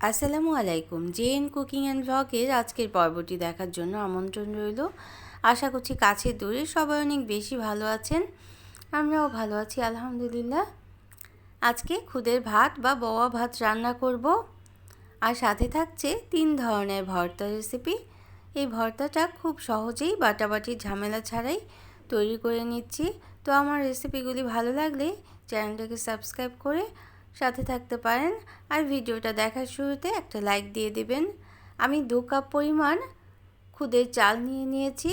আসসালামু আলাইকুম। J N cooking and ব্লগের আজকের পর্বটি দেখার জন্য আমন্ত্রণ রইল। আশা করছি কাছে দূরে সবাই অনেক বেশি ভালো আছেন। আমরাও ভালো আছি, আলহামদুলিল্লাহ। আজকে খুদের ভাত বা বওয়া ভাত রান্না করব। আর সাথে থাকছে তিন ধরনের ভর্তা রেসিপি। এই ভর্তাটা খুব সহজেই বাটাবাটির ঝামেলা ছাড়াই তৈরি করে নিচ্ছি। তো আমার রেসিপিগুলি ভালো লাগলে চ্যানেলটাকে সাবস্ক্রাইব করে সাথে থাকতে পারেন আর ভিডিওটা দেখার শুরুতে একটা লাইক দিয়ে দিবেন। আমি দু কাপ পরিমাণ খুদের চাল নিয়ে নিয়েছি।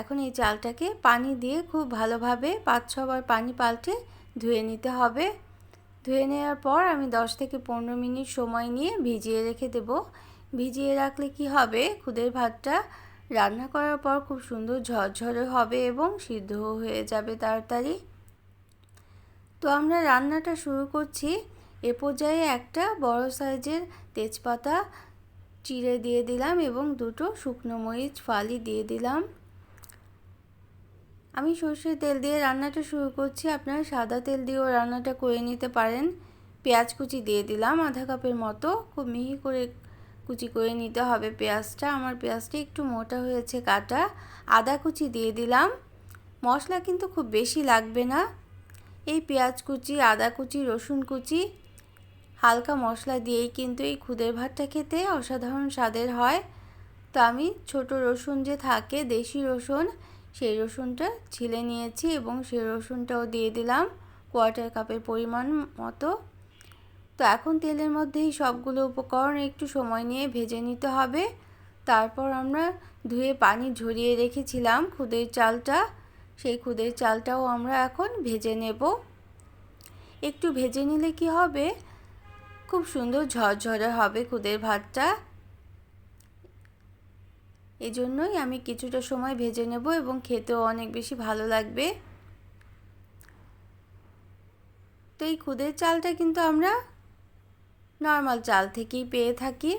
এখন এই চালটাকে পানি দিয়ে খুব ভালোভাবে পাঁচ ছবার পানি পাল্টে ধুয়ে নিতে হবে। ধুয়ে নেওয়ার পর আমি দশ থেকে পনেরো মিনিট সময় নিয়ে ভিজিয়ে রেখে দেব। ভিজিয়ে রাখলে কি হবে? খুদের ভাতটা রান্না করার পর খুব সুন্দর ঝরঝরে হবে এবং সিদ্ধ হয়ে যাবে তাড়াতাড়ি। তো আমরা রান্নাটা শুরু করছি। এ পর্যায়ে একটা বড় সাইজের তেজপাতা চিড়ে দিয়ে দিলাম এবং দুটো শুকনো মরিচ ফালি দিয়ে দিলাম। আমি সর্ষের তেল দিয়ে রান্নাটা শুরু করছি। আপনারা সাদা তেল দিয়েও রান্নাটা করে নিতে পারেন। পেঁয়াজ কুচি দিয়ে দিলাম আধা কাপের মতো। খুব মিহি করে কুচি করে নিতে হবে পেঁয়াজটা। আমার পেঁয়াজটা একটু মোটা হয়েছে কাটা। আদা কুচি দিয়ে দিলাম। মশলা কিন্তু খুব বেশি লাগবে না। এই পেঁয়াজ কুচি, আদা কুচি, রসুন কুচি, হালকা মশলা দিয়েই কিন্তু এই খুদের ভাতটা খেতে অসাধারণ স্বাদের হয়। তো আমি ছোট রসুন যে থাকে, দেশি রসুন, সেই রসুনটা ছিলে নিয়েছি এবং সেই রসুনটাও দিয়ে দিলাম কোয়ার্টার কাপের পরিমাণ মতো। তো এখন তেলের মধ্যেই সবগুলো উপকরণ একটু সময় নিয়ে ভেজে নিতে হবে। তারপর আমরা ধুয়ে পানি ঝরিয়ে রেখেছিলাম খুদের চালটা। সেই খুদের চালটাও আমরা এখন ভেজে নেব। একটু ভেজে নিলে কি হবে? খুব সুন্দর ঝরঝরে হবে খুদের ভাতটা। এজন্যই আমি কিছুটা সময় ভেজে নেব এবং খেতেও অনেক বেশি ভালো লাগবে। তো এই খুদের চালটা কিন্তু আমরা নর্মাল চাল থেকেই পেয়ে থাকি।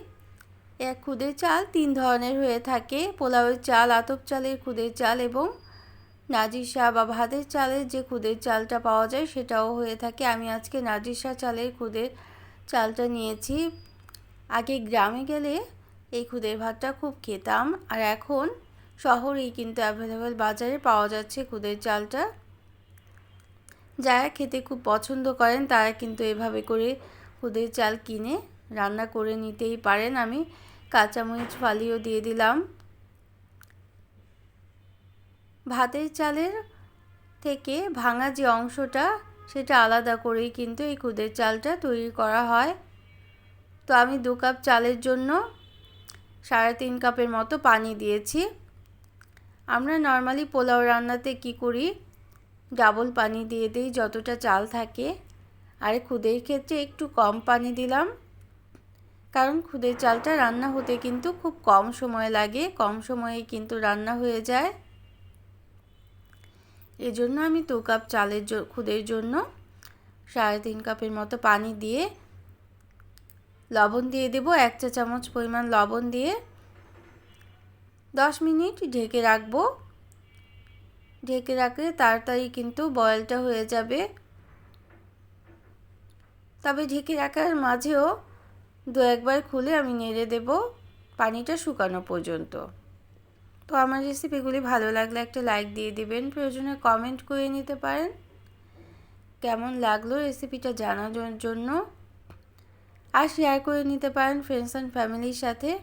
এক খুদের চাল তিন ধরনের হয়ে থাকে, পোলাওয়ের চাল, আতপ চালের খুদের চাল এবং নাজিসা বা ভাতের চালের যে খুদের চালটা পাওয়া যায় সেটাও হয়ে থাকে। আমি আজকে নাজিসা চালের খুদের চালটা নিয়েছি। আগে গ্রামে গেলে এই খুদের ভাতটা খুব খেতাম আর এখন শহরেই কিন্তু অ্যাভেলেবেল বাজারে পাওয়া যাচ্ছে খুদের চালটা। যারা খেতে খুব পছন্দ করেন তারা কিন্তু এভাবে করে খুদের চাল কিনে রান্না করে নিতেই পারেন। আমি কাঁচামরিচ ফালিও দিয়ে দিলাম। ভাতের চালের থেকে ভাঙা যে অংশটা, সেটা আলাদা করেই কিন্তু এই খুদের চালটা তৈরি করা হয়। তো আমি দু কাপ চালের জন্য সাড়ে তিন কাপের মতো পানি দিয়েছি। আমরা নর্মালি পোলাও রান্নাতে কি করি? ডাবল পানি দিয়ে দিই যতটা চাল থাকে। আর খুদের ক্ষেত্রে একটু কম পানি দিলাম। কারণ খুদের চালটা রান্না হতে কিন্তু খুব কম সময় লাগে, কম সময়ে কিন্তু রান্না হয়ে যায়। এজন্য আমি দু কাপ চালের খুদের জন্য সাড়ে তিন কাপের মতো পানি দিয়ে লবণ দিয়ে দেব। এক চা চামচ পরিমাণ লবণ দিয়ে দশ মিনিট ঢেকে রাখব। ঢেকে রাখলে তাড়াতাড়ি কিন্তু বয়েলটা হয়ে যাবে। তবে ঢেকে রাখার মাঝেও দু একবার খুলে আমি নেড়ে দেব পানিটা শুকানো পর্যন্ত। তো আমার রেসিপিগুলি ভালো লাগলে একটা লাইক দিয়ে দিবেন, প্রয়োজনে কমেন্ট করে নিতে পারেন। কেমন লাগল রেসিপিটা জানার জন্য? আর শেয়ার করে নিতে পারেন ফ্রেন্ডস অ্যান্ড ফ্যামিলির সাথে।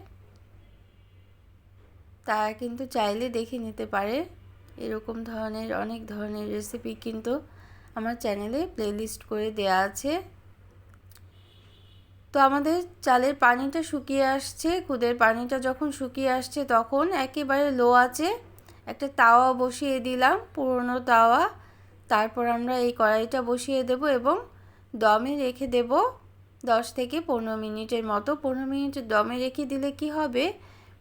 তারা কিন্তু চাইলে দেখে নিতে পারে। এরকম ধরনের, অনেক ধরনের রেসিপি কিন্তু আমার চ্যানেলে প্লেলিস্ট করে দেয়া আছে। তো আমাদের চালের পানিটা শুকিয়ে আসছে। খুদের পানিটা যখন শুকিয়ে আসছে তখন একেবারে লো আছে একটা তাওয়া বসিয়ে দিলাম, পুরনো তাওয়া। তারপর আমরা এই কড়াইটা বসিয়ে দেব এবং দমে রেখে দেব দশ থেকে পনেরো মিনিটের মতো। পনেরো মিনিট দমে রেখে দিলে কি হবে?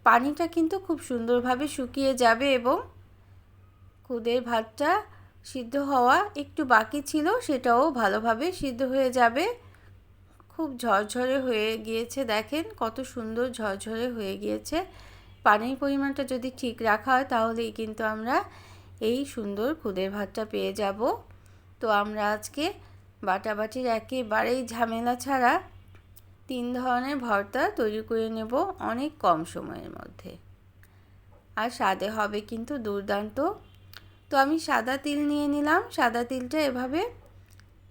পানিটা কিন্তু খুব সুন্দরভাবে শুকিয়ে যাবে এবং খুদের ভাতটা সিদ্ধ হওয়া একটু বাকি ছিল সেটাও ভালোভাবে সিদ্ধ হয়ে যাবে। খুব ঝরঝরে হয়ে গিয়েছে। দেখেন কত সুন্দর ঝরঝরে হয়ে গিয়েছে। পানির পরিমাণটা যদি ঠিক রাখা হয় তাহলেই কিন্তু আমরা এই সুন্দর খুদের ভাতটা পেয়ে যাব। তো আমরা আজকে বাটাবাটির একেবারেই ঝামেলা ছাড়া তিন ধরনের ভর্তা তৈরি করে নেব অনেক কম সময়ের মধ্যে। আর স্বাদে হবে কিন্তু দুর্দান্ত। তো আমি সাদা তিল নিয়ে নিলাম। সাদা তিলটা এভাবে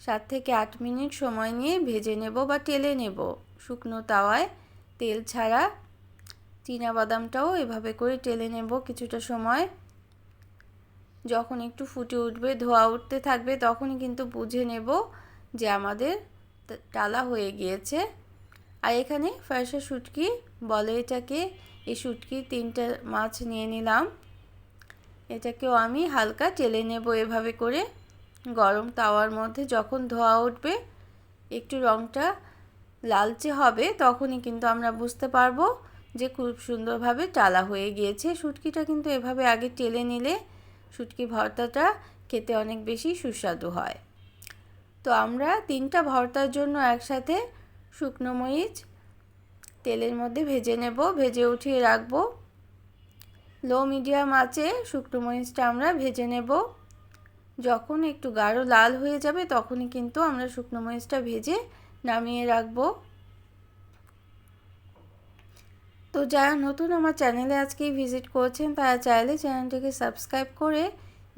সাত থেকে আট মিনিট সময় নিয়ে ভেজে নেব বা টেলে নেব। শুকনো তাওয়ায় তেল ছাড়া বাদামটাও এভাবে করে টেলে নেব কিছুটা সময়। যখন একটু ফুটে উঠবে, ধোয়া উঠতে থাকবে, তখনই কিন্তু বুঝে নেব যে আমাদের টালা হয়ে গিয়েছে। আর এখানে ফ্যাসা শুটকি, বলে এটাকে, এই শুটকি তিনটা মাছ নিয়ে নিলাম। এটাকেও আমি হালকা টেলে নেব এভাবে করে। গরম তাওয়ার মধ্যে যখন ধোয়া উঠবে, একটু রঙটা লালচে হবে, তখনই কিন্তু আমরা বুঝতে পারব যে খুব সুন্দরভাবে টালা হয়ে গিয়েছে। শুটকিটা কিন্তু এভাবে আগে টেলে নিলে শুটকি ভর্তাটা খেতে অনেক বেশি সুস্বাদু হয়। তো আমরা তিনটা ভর্তার জন্য একসাথে শুকনো মরিচ তেলের মধ্যে ভেজে নেব, ভেজে উঠিয়ে রাখব। লো মিডিয়াম আঁচে শুকনো মরিচটা আমরা ভেজে নেব। যখন একটু গাঢ় লাল হয়ে যাবে, তখনই কিন্তু আমরা শুকনো মরিচটা ভেজে নামিয়ে রাখব। তো যারা নতুন আমার চ্যানেলে আজকেই ভিজিট করছেন, তারা চাইলে চ্যানেলটিকে সাবস্ক্রাইব করে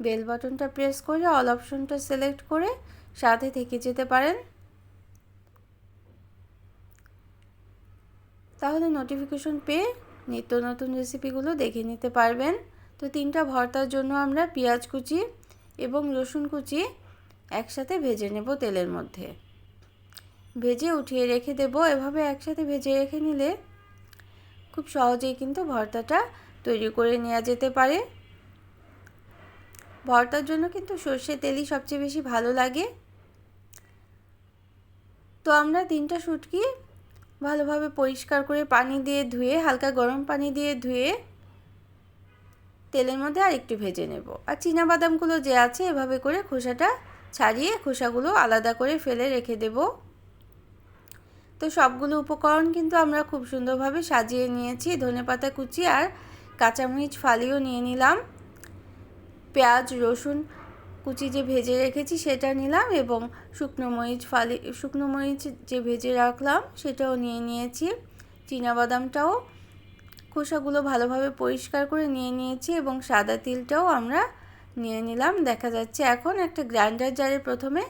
বেল বাটনটা প্রেস করে অল অপশনটা সিলেক্ট করে সাথে থেকে যেতে পারেন। তাহলে নোটিফিকেশন পেয়ে নিত্য নতুন রেসিপিগুলো দেখে নিতে পারবেন। তো তিনটা ভর্তার জন্য আমরা পেঁয়াজ কুচি এবং রসুন কুচি একসাথে ভেজে নেব তেলের মধ্যে। ভেজে উঠিয়ে রেখে দেব। এভাবে একসাথে ভেজে রেখে নিলে খুব সহজেই কিন্তু ভর্তাটা তৈরি করে নেওয়া যেতে পারে। ভর্তার জন্য কিন্তু সর্ষে তেলই সবচেয়ে বেশি ভালো লাগে। তো আমরা তিনটা শুটকি ভালোভাবে পরিষ্কার করে পানি দিয়ে ধুয়ে, হালকা গরম পানি দিয়ে ধুয়ে তেলের মধ্যে আর একটু ভেজে নেব। আর বাদামগুলো যে আছে এভাবে করে খোসাটা ছাড়িয়ে খোসাগুলো আলাদা করে ফেলে রেখে দেব। তো সবগুলো উপকরণ কিন্তু আমরা খুব সুন্দরভাবে সাজিয়ে নিয়েছি। ধনে পাতা কুচি আর কাঁচামরিচ ফালিও নিয়ে নিলাম। পেঁয়াজ, রসুন কুচি যে ভেজে রেখেছি সেটা নিলাম এবং শুকনো মরিচ ফালি শুকনো মরিচ যে ভেজে রাখলাম সেটাও নিয়ে নিয়েছি। বাদামটাও খোসাগুলো ভালোভাবে পরিষ্কার করে নিয়ে নিয়েছি এবং সাদা তিলটাও আমরা নিয়ে নিলাম। দেখা যাচ্ছে এখন একটা গ্রাইন্ডার জারে প্রথমে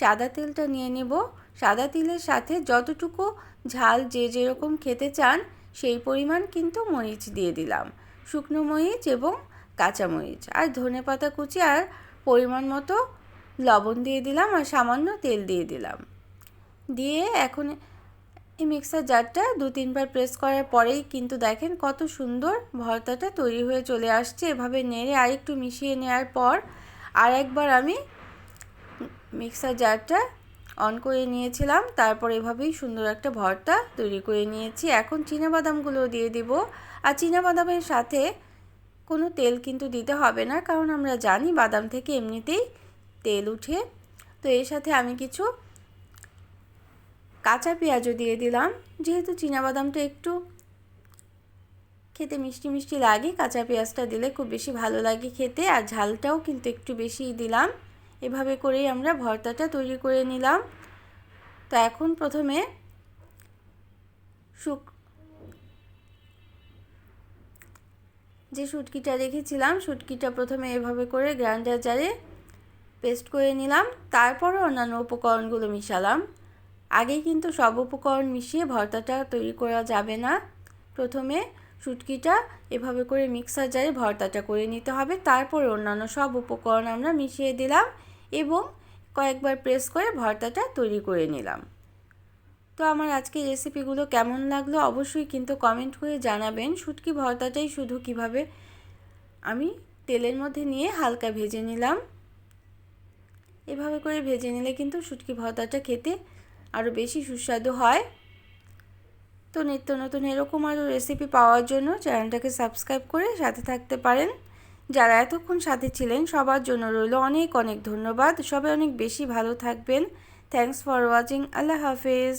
সাদা তিলটা নিয়ে নেব। সাদা তিলের সাথে যতটুকু ঝাল যে যেরকম খেতে চান সেই পরিমাণ কিন্তু মরিচ দিয়ে দিলাম। শুকনো মরিচ এবং কাঁচা মরিচ আর ধনে পাতা কুচি আর পরিমাণ মতো লবণ দিয়ে দিলাম আর সামান্য তেল দিয়ে দিলাম। দিয়ে এখন এই মিক্সার জারটা দু তিনবার প্রেস করার পরেই কিন্তু দেখেন কত সুন্দর ভর্তাটা তৈরি হয়ে চলে আসছে। এভাবে নেড়ে আরেকটু মিশিয়ে নেওয়ার পর আর একবার আমি মিক্সার জারটা অন করে নিয়েছিলাম। তারপর এভাবেই সুন্দর একটা ভর্তা তৈরি করে নিয়েছি। এখন বাদামগুলো দিয়ে দিব। আর বাদামের সাথে কোনো তেল কিন্তু দিতে হবে না, কারণ আমরা জানি বাদাম থেকে এমনিতেই তেল উঠে। তো এর সাথে আমি কিছু কাঁচা পেঁয়াজও দিয়ে দিলাম। যেহেতু বাদামটা একটু খেতে মিষ্টি মিষ্টি লাগে, কাঁচা পেঁয়াজটা দিলে খুব বেশি ভালো লাগে খেতে। আর ঝালটাও কিন্তু একটু বেশি দিলাম। এভাবে করেই আমরা ভর্তাটা তৈরি করে নিলাম। তো এখন প্রথমে শুক যে শুটকিটা রেখেছিলাম, শুটকিটা প্রথমে এভাবে করে গ্রাইন্ডার জারে পেস্ট করে নিলাম। তারপরে অন্যান্য উপকরণগুলো মিশালাম। আগে কিন্তু সব উপকরণ মিশিয়ে ভর্তাটা তৈরি করা যাবে না। প্রথমে শুটকিটা এভাবে করে মিক্সার জারে ভর্তাটা করে নিতে হবে। তারপর অন্যান্য সব উপকরণ আমরা মিশিয়ে দিলাম এবং কয়েকবার প্রেস করে ভর্তাটা তৈরি করে নিলাম। তো আমার আজকে রেসিপিগুলো কেমন লাগল অবশ্যই কিন্তু কমেন্ট করে জানাবেন। শুটকি ভর্তাটাই শুধু কীভাবে আমি তেলের মধ্যে নিয়ে হালকা ভেজে নিলাম। এভাবে করে ভেজে নিলে কিন্তু শুটকি ভর্তাটা খেতে আরও বেশি সুস্বাদু হয়। তো নিত্য নতুন এরকম আরও রেসিপি পাওয়ার জন্য চ্যানেলটাকে সাবস্ক্রাইব করে সাথে থাকতে পারেন। যারা এতক্ষণ সাথে ছিলেন, সবার জন্য রইল অনেক অনেক ধন্যবাদ। সবাই অনেক বেশি ভালো থাকবেন। থ্যাংকস ফর ওয়াচিং আল্লাহ হাফেজ।